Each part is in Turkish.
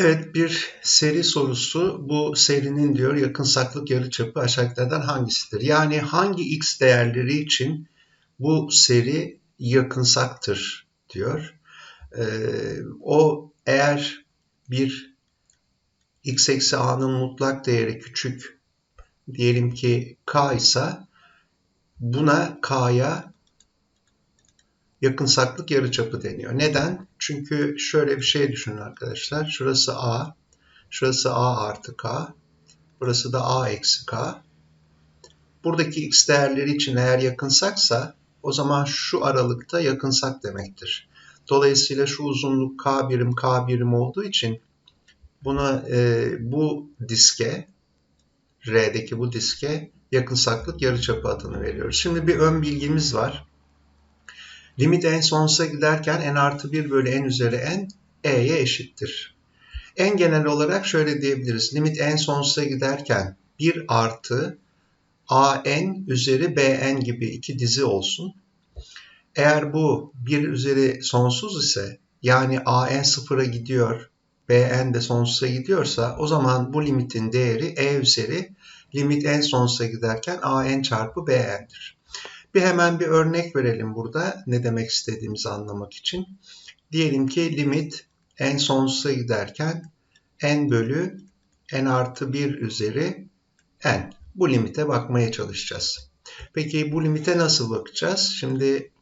Evet bir seri sorusu. Bu serinin diyor yakınsaklık yarıçapı aşağıdakilerden hangisidir? Yani hangi x değerleri için bu seri yakınsaktır diyor. Ee, o eğer bir x eksi a'nın mutlak değeri küçük diyelim ki k ise buna k'ya yakınsaklık yarıçapı deniyor. Neden? Çünkü şöyle bir şey düşünün arkadaşlar. Şurası A, şurası A artı K, burası da A eksi K. Buradaki x değerleri için eğer yakınsaksa o zaman şu aralıkta yakınsak demektir. Dolayısıyla şu uzunluk K birim K birim olduğu için buna e, bu diske R'deki bu diske yakınsaklık yarıçapı adını veriyoruz. Şimdi bir ön bilgimiz var. Limit en sonsuza giderken n artı 1 bölü n üzeri n e'ye eşittir. En genel olarak şöyle diyebiliriz. Limit en sonsuza giderken 1 artı a n üzeri b n gibi iki dizi olsun. Eğer bu 1 üzeri sonsuz ise yani a n sıfıra gidiyor, b n de sonsuza gidiyorsa o zaman bu limitin değeri e üzeri limit en sonsuza giderken a n çarpı b n'dir. Bir hemen bir örnek verelim burada ne demek istediğimizi anlamak için. Diyelim ki limit n sonsuza giderken n bölü n artı 1 üzeri n. Bu limite bakmaya çalışacağız. Peki bu limite nasıl bakacağız? Şimdi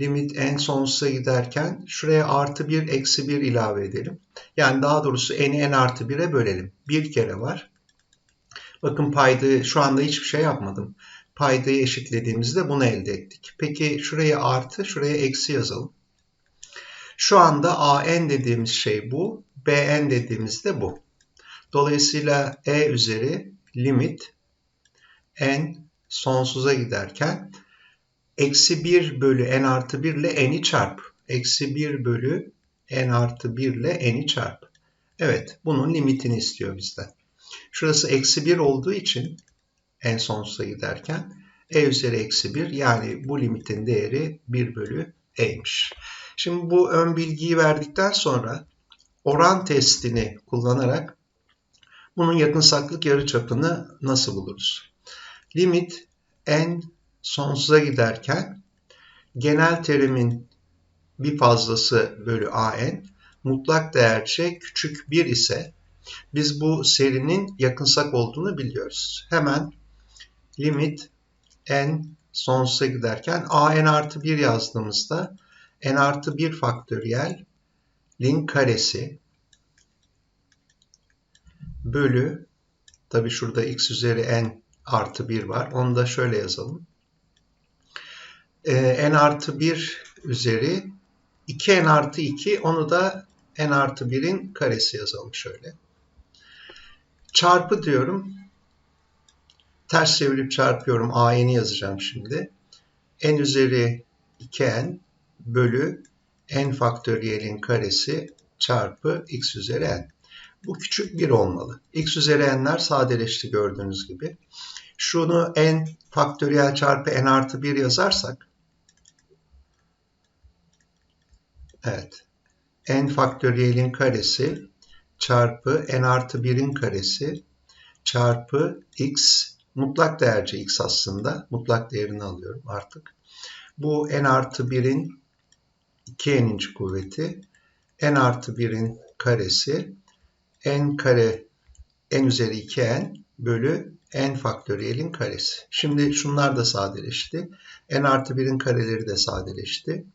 limit n sonsuza giderken şuraya artı 1 eksi 1 ilave edelim. Yani daha doğrusu n'i n artı 1'e bölelim. Bir kere var. Bakın payda şu anda hiçbir şey yapmadım paydayı eşitlediğimizde bunu elde ettik. Peki şuraya artı, şuraya eksi yazalım. Şu anda AN dediğimiz şey bu, BN dediğimiz de bu. Dolayısıyla E üzeri limit n sonsuza giderken eksi 1 bölü n artı 1 ile n'i çarp. Eksi 1 bölü n artı 1 ile n'i çarp. Evet bunun limitini istiyor bizden. Şurası eksi 1 olduğu için en sonsuza giderken e üzeri eksi 1 yani bu limitin değeri 1 bölü e'ymiş. Şimdi bu ön bilgiyi verdikten sonra oran testini kullanarak bunun yakınsaklık yarıçapını nasıl buluruz? Limit n sonsuza giderken genel terimin bir fazlası bölü an mutlak değerce küçük 1 ise biz bu serinin yakınsak olduğunu biliyoruz. Hemen limit n sonsuza giderken a n artı 1 yazdığımızda n artı 1 faktöriyel lin karesi bölü tabi şurada x üzeri n artı 1 var. Onu da şöyle yazalım. Ee, n artı 1 üzeri 2n artı 2 onu da n artı 1'in karesi yazalım şöyle. Çarpı diyorum. Ters çevirip çarpıyorum. A'ni yazacağım şimdi. n üzeri 2n bölü n faktöriyelin karesi çarpı x üzeri n. Bu küçük 1 olmalı. x üzeri n'ler sadeleşti gördüğünüz gibi. Şunu n faktöriyel çarpı n artı 1 yazarsak Evet. n faktöriyelin karesi çarpı n artı 1'in karesi çarpı x mutlak değerci x aslında. Mutlak değerini alıyorum artık. Bu n artı 1'in 2n'inci kuvveti. n artı 1'in karesi. n kare n üzeri 2n bölü n faktöriyelin karesi. Şimdi şunlar da sadeleşti. n artı 1'in kareleri de sadeleşti.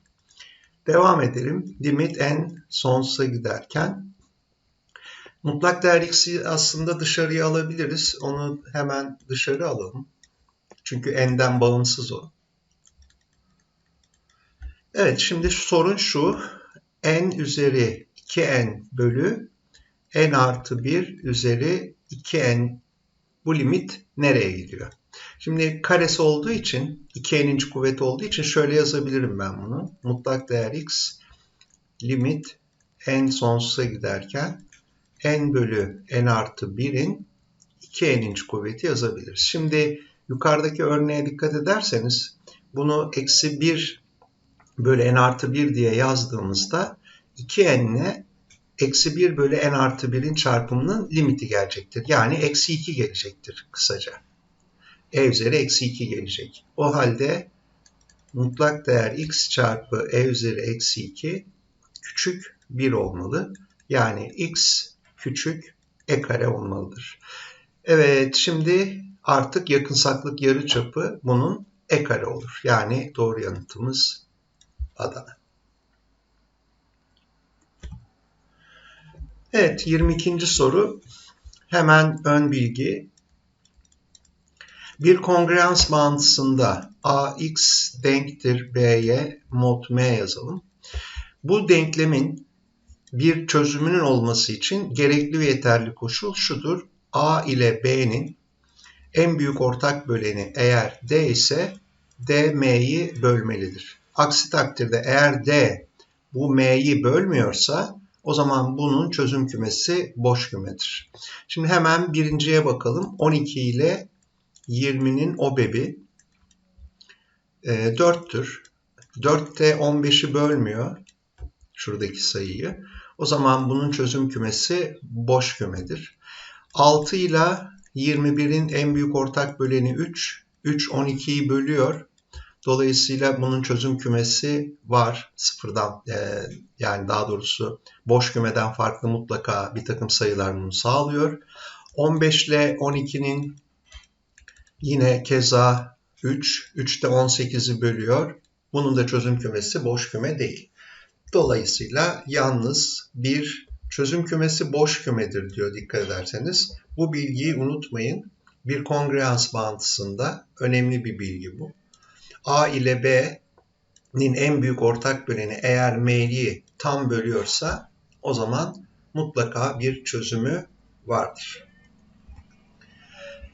Devam edelim. Limit n sonsuza giderken Mutlak değer x'i aslında dışarıya alabiliriz. Onu hemen dışarı alalım. Çünkü n'den bağımsız o. Evet şimdi sorun şu. n üzeri 2n bölü n artı 1 üzeri 2n bu limit nereye gidiyor? Şimdi karesi olduğu için 2n'inci kuvvet olduğu için şöyle yazabilirim ben bunu. Mutlak değer x limit n sonsuza giderken n bölü n artı 1'in 2n'inci kuvveti yazabiliriz. Şimdi yukarıdaki örneğe dikkat ederseniz bunu eksi 1 bölü n artı 1 diye yazdığımızda 2n'le eksi 1 bölü n artı 1'in çarpımının limiti gelecektir. Yani eksi 2 gelecektir kısaca. e üzeri eksi 2 gelecek. O halde mutlak değer x çarpı e üzeri eksi 2 küçük 1 olmalı. Yani x küçük e kare olmalıdır. Evet şimdi artık yakınsaklık yarıçapı bunun e kare olur. Yani doğru yanıtımız Adana. Evet 22. soru hemen ön bilgi. Bir kongruans bağıntısında ax denktir b'ye mod m yazalım. Bu denklemin bir çözümünün olması için gerekli ve yeterli koşul şudur. A ile B'nin en büyük ortak böleni eğer D ise D M'yi bölmelidir. Aksi takdirde eğer D bu M'yi bölmüyorsa o zaman bunun çözüm kümesi boş kümedir. Şimdi hemen birinciye bakalım. 12 ile 20'nin obebi e, 4'tür. 4 de 15'i bölmüyor şuradaki sayıyı. O zaman bunun çözüm kümesi boş kümedir. 6 ile 21'in en büyük ortak böleni 3. 3 12'yi bölüyor. Dolayısıyla bunun çözüm kümesi var sıfırdan e, yani daha doğrusu boş kümeden farklı mutlaka bir takım sayılar bunu sağlıyor. 15 ile 12'nin yine keza 3. 3 de 18'i bölüyor. Bunun da çözüm kümesi boş küme değil. Dolayısıyla yalnız bir çözüm kümesi boş kümedir diyor dikkat ederseniz. Bu bilgiyi unutmayın. Bir kongruans bağıntısında önemli bir bilgi bu. A ile B'nin en büyük ortak böleni eğer M'yi tam bölüyorsa o zaman mutlaka bir çözümü vardır.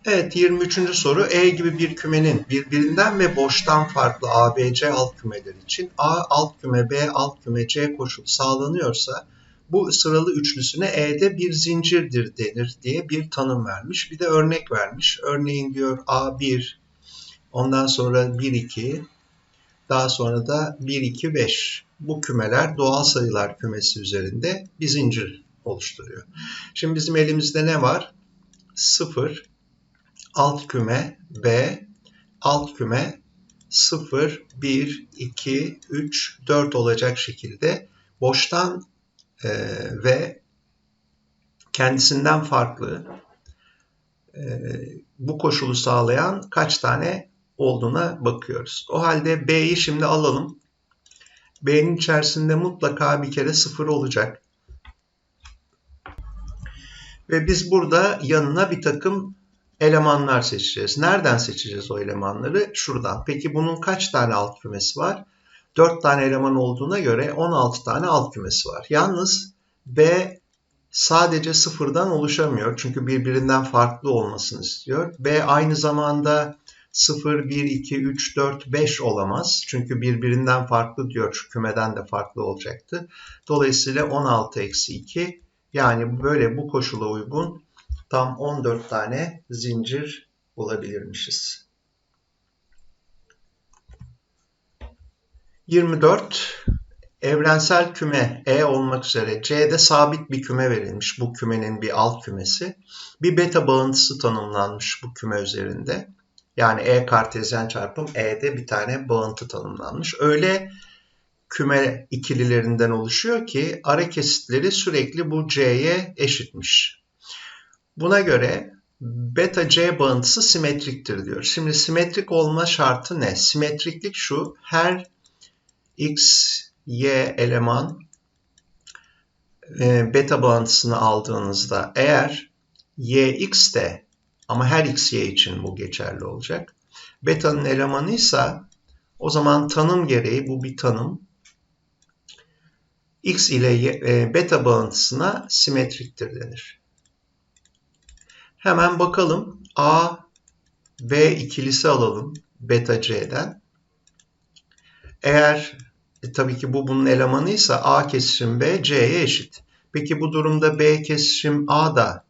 Evet 23. soru E gibi bir kümenin birbirinden ve boştan farklı A, B, C alt kümeler için A alt küme, B alt küme, C koşul sağlanıyorsa bu sıralı üçlüsüne E'de bir zincirdir denir diye bir tanım vermiş. Bir de örnek vermiş. Örneğin diyor A1, ondan sonra 1, 2, daha sonra da 1, 2, 5. Bu kümeler doğal sayılar kümesi üzerinde bir zincir oluşturuyor. Şimdi bizim elimizde ne var? 0, alt küme B, alt küme 0, 1, 2, 3, 4 olacak şekilde boştan e, ve kendisinden farklı e, bu koşulu sağlayan kaç tane olduğuna bakıyoruz. O halde B'yi şimdi alalım. B'nin içerisinde mutlaka bir kere 0 olacak. Ve biz burada yanına bir takım elemanlar seçeceğiz. Nereden seçeceğiz o elemanları? Şuradan. Peki bunun kaç tane alt kümesi var? 4 tane eleman olduğuna göre 16 tane alt kümesi var. Yalnız B sadece sıfırdan oluşamıyor. Çünkü birbirinden farklı olmasını istiyor. B aynı zamanda 0, 1, 2, 3, 4, 5 olamaz. Çünkü birbirinden farklı diyor. Şu kümeden de farklı olacaktı. Dolayısıyla 16 eksi 2 yani böyle bu koşula uygun tam 14 tane zincir bulabilirmişiz. 24 evrensel küme E olmak üzere C'de sabit bir küme verilmiş. Bu kümenin bir alt kümesi. Bir beta bağıntısı tanımlanmış bu küme üzerinde. Yani E kartezyen çarpım E'de bir tane bağıntı tanımlanmış. Öyle küme ikililerinden oluşuyor ki ara kesitleri sürekli bu C'ye eşitmiş. Buna göre beta C bağıntısı simetriktir diyor. Şimdi simetrik olma şartı ne? Simetriklik şu. Her x, y eleman e, beta bağıntısını aldığınızda eğer y x de ama her x y için bu geçerli olacak. Beta'nın elemanıysa o zaman tanım gereği bu bir tanım. X ile y, e, beta bağıntısına simetriktir denir. Hemen bakalım. A, B ikilisi alalım beta C'den. Eğer e, tabii ki bu bunun elemanıysa A kesişim B C'ye eşit. Peki bu durumda B kesişim A da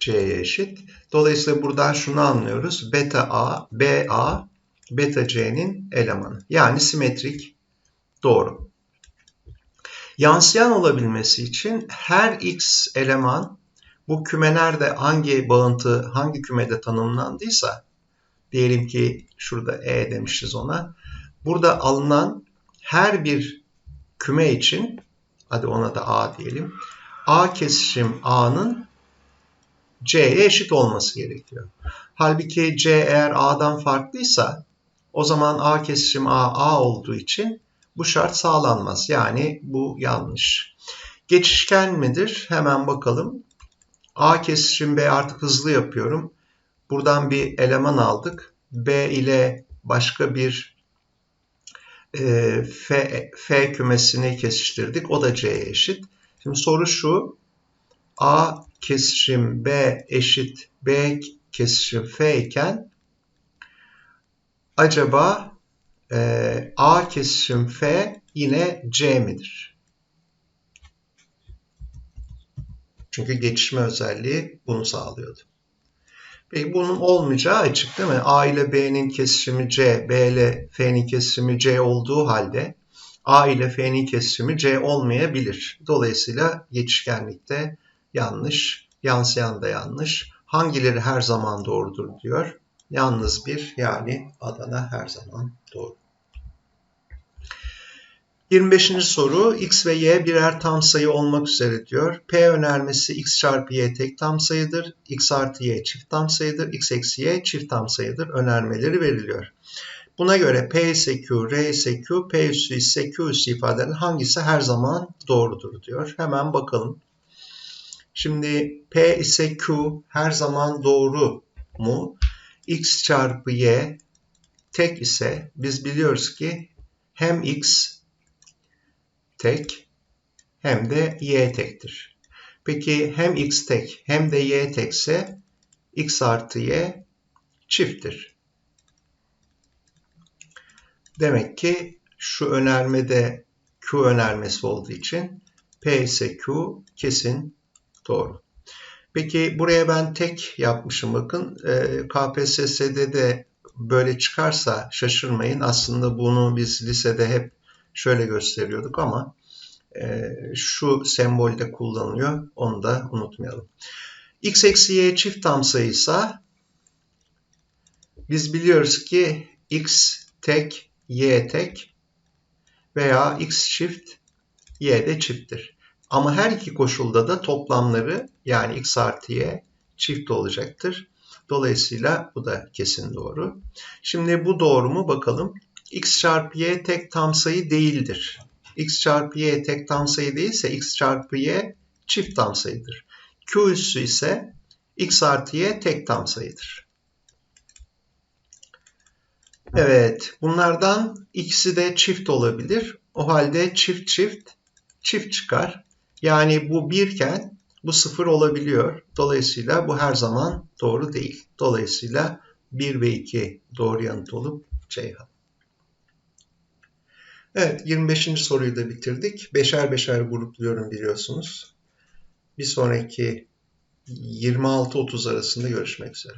C'ye eşit. Dolayısıyla buradan şunu anlıyoruz. Beta A, B A, beta C'nin elemanı. Yani simetrik doğru. Yansıyan olabilmesi için her x eleman bu küme nerede hangi bağıntı hangi kümede tanımlandıysa diyelim ki şurada E demişiz ona. Burada alınan her bir küme için hadi ona da A diyelim. A kesişim A'nın C'ye eşit olması gerekiyor. Halbuki C eğer A'dan farklıysa o zaman A kesişim A A olduğu için bu şart sağlanmaz. Yani bu yanlış. Geçişken midir? Hemen bakalım. A kesişim B artık hızlı yapıyorum. Buradan bir eleman aldık. B ile başka bir e, F, F kümesini kesiştirdik. O da C'ye eşit. Şimdi soru şu. A kesişim B eşit B kesişim F iken acaba e, A kesişim F yine C midir? Çünkü geçişme özelliği bunu sağlıyordu. Peki bunun olmayacağı açık değil mi? A ile B'nin kesişimi C, B ile F'nin kesişimi C olduğu halde A ile F'nin kesişimi C olmayabilir. Dolayısıyla geçişkenlikte yanlış, yansıyan da yanlış. Hangileri her zaman doğrudur diyor. Yalnız bir yani Adana her zaman doğru. 25. soru x ve y birer tam sayı olmak üzere diyor. P önermesi x çarpı y tek tam sayıdır. x artı y çift tam sayıdır. x eksi y çift tam sayıdır. Önermeleri veriliyor. Buna göre P ise Q, R ise Q, P üssü ise Q üssü ifadenin hangisi her zaman doğrudur diyor. Hemen bakalım. Şimdi P ise Q her zaman doğru mu? X çarpı Y tek ise biz biliyoruz ki hem X tek hem de Y tektir. Peki hem X tek hem de Y tekse X artı Y çifttir. Demek ki şu önermede Q önermesi olduğu için P ise Q kesin Doğru. Peki buraya ben tek yapmışım bakın. E, KPSS'de de böyle çıkarsa şaşırmayın. Aslında bunu biz lisede hep şöyle gösteriyorduk ama e, şu sembolde kullanılıyor. Onu da unutmayalım. x eksi y çift tam sayıysa biz biliyoruz ki x tek, y tek veya x çift, y de çifttir. Ama her iki koşulda da toplamları yani x artı y çift olacaktır. Dolayısıyla bu da kesin doğru. Şimdi bu doğru mu bakalım. X çarpı y tek tam sayı değildir. x çarpı y tek tam sayı değilse x çarpı y çift tam sayıdır. Q üssü ise x artı y tek tam sayıdır. Evet, bunlardan ikisi de çift olabilir. O halde çift çift çift çıkar. Yani bu birken bu sıfır olabiliyor. Dolayısıyla bu her zaman doğru değil. Dolayısıyla 1 ve 2 doğru yanıt olup Ceyhan. Evet 25. soruyu da bitirdik. Beşer beşer grupluyorum biliyorsunuz. Bir sonraki 26-30 arasında görüşmek üzere.